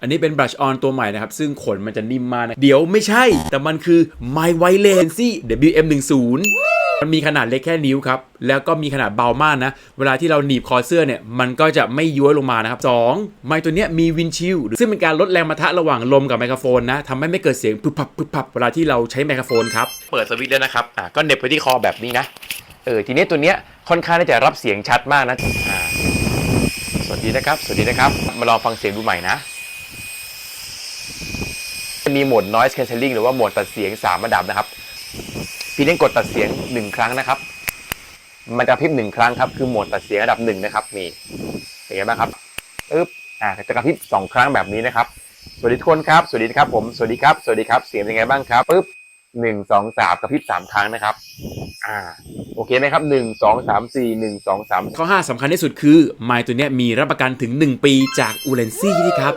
อันนี้เป็น brush on ตัวใหม่นะครับ ซึ่งขนมันจะนิ่มมากนะ เดี๋ยวไม่ใช่ แต่มันคือ My White Lacy WM10 มันมีขนาดเล็กแค่นิ้วครับ แล้วก็มีขนาดเบามากนะ เวลาที่เราหนีบคอเสื้อเนี่ย มันก็จะไม่ย้วยลงมานะครับ 2. ไมค์ตัวเนี้ยมีวินชิลซึ่งเป็นการลดแรงปะทะระหว่างลมกับไมโครโฟนนะทำให้ไม่เกิดเสียงพึบพับพึบพับเวลาที่เราใช้ไมโครโฟนครับ เปิดสวิตช์แล้วนะครับ อ่าก็เน็บไปที่คอแบบนี้นะ เออ ทีนี้ตัวเนี้ยค่อนข้างที่จะรับเสียงชัดมากนะ อ่า สวัสดีนะครับ สวัสดีนะครับ มาลองฟังเสียงดูใหม่นะ จะมีโหมด noise cancelling หรือว่าโหมดตัดเสียง 3 ระดับนะครับ พี่เล่นกดตัดเสียง 1 ครั้งนะครับ มันจะพริบหนึ่งครั้งครับ คือโหมดตัดเสียงระดับหนึ่งนะครับ นี่เป็นไงบ้างครับอึ๊บอ่าจะกระพริบสองครั้งแบบนี้นะครับ สวัสดีทุกคนครับ สวัสดีครับ ผม สวัสดีครับ สวัสดีครับ เสียงเป็นไงบ้างครับปึ๊บหนึ่งสองสามกระพริบสามครั้งนะครับ อ่า โอเคไหมครับหนึ่งสองสามสี่หนึ่งสองสามข้อ5สำคัญที่สุดคือ ไมค์ตัวเนี้ยมีรับประกันถึง 1 ปีจากอูเลนซี่นี่ครับ